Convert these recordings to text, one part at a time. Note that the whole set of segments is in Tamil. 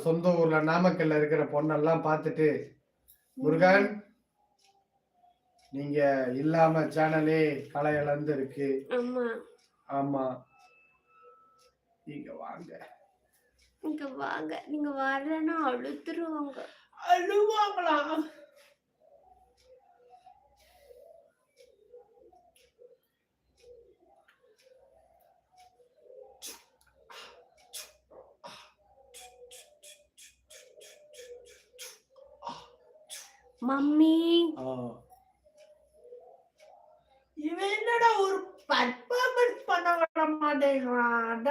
சொந்த ஊர்ல நாமக்கல்ல இருக்கிற பொண்ணெல்லாம் பார்த்துட்டு முருகன் நீங்க இல்லாம சேனலே களை இழந்து இருக்கு ஆமா. ஆமா. நீங்க வாங்க. இங்க வாங்க. நீங்க வரலன்னா அழுத்துருவாங்க அழுவாங்களா? மம்மி. இவன் என்னடா ஒரு பர்ஃபார்மன்ஸ் பண்ண விட மாட்டேங்கிறான்.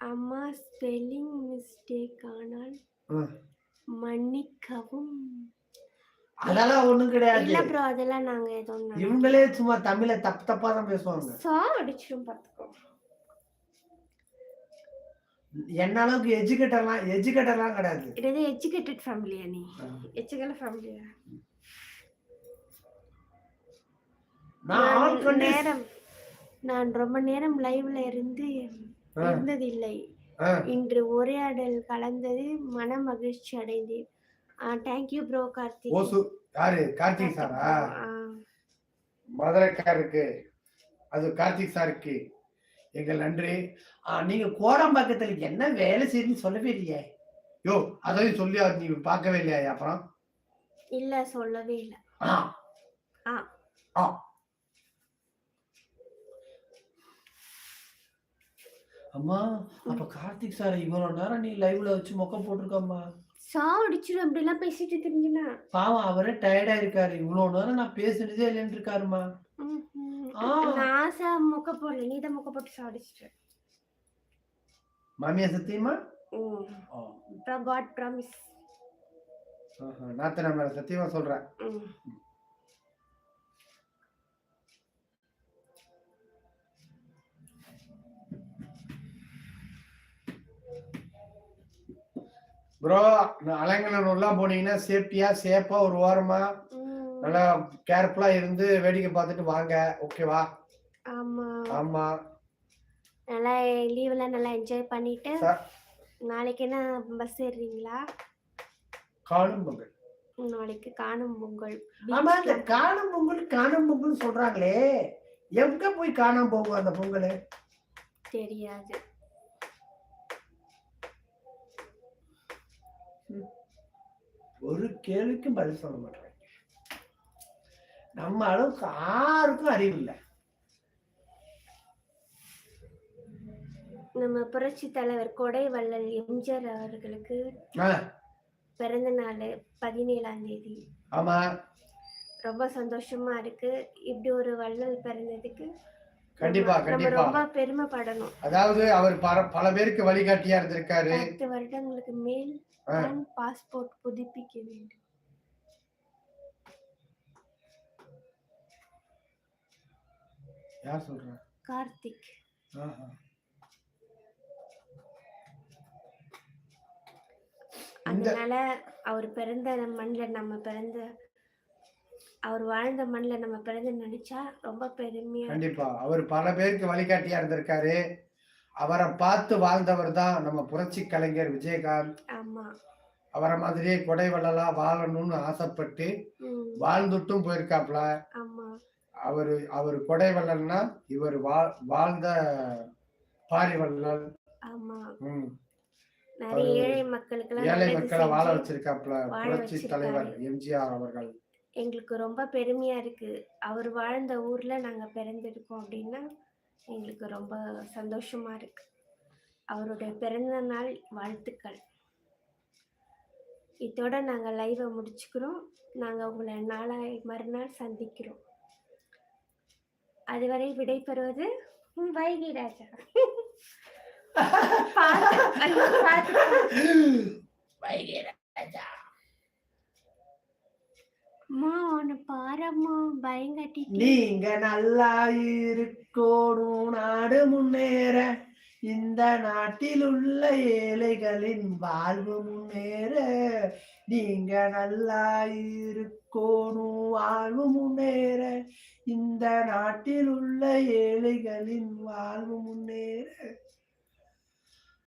அம்மா ஸ்பெல்லிங் மிஸ்டேக் ஆனால் ஆ, மன்னிக்கவும். அதெல்லாம் ஒண்ணும் கிடையாது. இல்ல ப்ரோ அதெல்லாம் நாங்க எதுவும் இவங்களே சும்மா தமிழ தப்பு தப்பா தான் பேசுவாங்க. சா அடிச்சிடும் பாத்துக்கோ என்ன அளவுக்கு எஜுகேட்டர்லாம் எஜுகேட்டர்லாம் கிடையாது. இது எஜுகேட்டட் ஃபேமிலியா நீ எஜுகேட்டட் ஃபேமிலியா நான் நேரம் நான் ரொம்ப நேரம் லைவ்ல இருந்து. இருந்ததில்லை. இன்று உரையாடல் கலந்தது மன மகிழ்ச்சி அடைந்தேன். Thank you bro Karthik. ஓசு யாரு? கார்த்திக் சாரா? மதுரைக்காருக்கு. அது கார்த்திக் சாருக்கு. எங்கள் நன்றி. நீங்க கோடம்பாக்கத்துல என்ன வேலை செய்யுன்னு சொல்லவே இல்லையே. யோ அதையும் சொல்லி நீ பார்க்கவே இல்லையா அப்புறம்? இல்ல சொல்லவே இல்ல. ஆ. ஆ. ஆ. அம்மா அப்ப கார்த்திக் சார் இவ்வளவு நேரம் நீ லைவ்ல வச்சு மொக்க போட்டிருக்கம்மா. சா அடிச்சிடும் அப்படிலாம் பேசிட்டு தெரிஞ்சுனா பாவம் அவரே டயர்டா இருக்காரு. இவ்வளவு நேரம் நான் பேசுனதே இல்லைன்னு இருக்காருமா போடல நீ தான் மொக்க போட்டு சா அடிச்சிட்ட மாமியா சத்தியமா? காட் ப்ராமிஸ் நாத்தனா மேல சத்தியமா சொல்றேன். ப்ரோ அலங்கநல்லூர்லாம் போனீங்கன்னா சேஃப்டியா சேஃபா ஒரு ஓரமா நல்லா கேர்ஃபுல்லா இருந்து வேடிக்கை பார்த்துட்டு வாங்க. ஓகேவா ஆமா. ஆமா. நல்லா லீவ்ல நல்லா என்ஜாய் பண்ணிட்டு நாளைக்கு என்ன பஸ் ஏறுறீங்களா? காணும் பொங்கல். நாளைக்கு காணும் பொங்கல். ஆமா இந்த காணும் பொங்கல் காணும் பொங்கல் சொல்றாங்களே. எங்க போய் காணாம போகும் அந்த பொங்கல்? தெரியாது. ஒரு கேள்விக்கும் பதில் சொல்ல மாட்டாங்க நம்ம அளவுக்கு யாருக்கும் அறிவு இல்லை. நம்ம புரட்சி தலைவர் கொடை வள்ளல் எம்ஜிஆர் அவர்களுக்கு பிறந்த நாள் பதினேழாம் தேதி. ஆமா. ரொம்ப சந்தோஷமா இருக்கு. இப்படி ஒரு வள்ளல் பிறந்ததுக்கு கண்டிப்பா கண்டிப்பா. ரொம்ப பெருமைப்படணும். அதாவது அவர் பல- பேருக்கு வழிகாட்டியா இருந்திருக்காரு. பத்து வருடங்களுக்கு மேல் பாஸ்போர்ட் புதுப்பிக்க வேண்டும். யார் சொல்றா? கார்த்திக். ஆஹா. அதனால அவர் பிறந்த மண்ணில் நம்ம பிறந்த அவர் வாழ்ந்த மண்ணில் நம்ம பிறந்து நினைச்சா ரொம்ப பெருமையா கண்டிப்பா. அவர் பல பேருக்கு வழிகாட்டியா இருந்திருக்காரு. அவரை பார்த்து வாழ்ந்தவர் தான் நம்ம புரட்சி கலைஞர் விஜயகாந்த். ஆமா. அவரை மாதிரியே கொடை வள்ளலா வாழணும்னு ஆசைப்பட்டு வாழ்ந்துட்டும் போயிருக்காப்ல. அவரு அவர் கொடை வள்ளல்னா இவர் வாழ் வாழ்ந்த பாரி வள்ளல். ஆமா. ம். நிறைய ஏழை மக்களை வாழ வச்சிருக்காப்ல புரட்சி. தலைவர் எம்ஜிஆர் அவர்கள். எங்களுக்கு ரொம்ப பெருமையா இருக்கு. அவர் வாழ்ந்த ஊர்ல நாங்க பிறந்திருக்கோம் அப்படின்னா எங்களுக்கு ரொம்ப சந்தோஷமா இருக்கு. அவருடைய பிறந்த நாள் வாழ்த்துக்கள். இதோட நாங்க லைவை முடிச்சுக்கிறோம். நாங்க உங்களை நாளை மறுநாள் சந்திக்கிறோம். அதுவரை விடைபெறுவது உம் வைகை ராஜா. ஐயோ, பார்த்து- அம்மா உன்னை பாரம்மா பயங்கட்டிட்டு நீங்க நல்லா இருக்கணும் நாடு முன்னேற. இந்த நாட்டில் உள்ள ஏழைகளின் வாழ்வு முன்னேற நீங்க நல்லா இருக்கணும் வாழ்வு முன்னேற. இந்த நாட்டில் உள்ள ஏழைகளின் வாழ்வு முன்னேற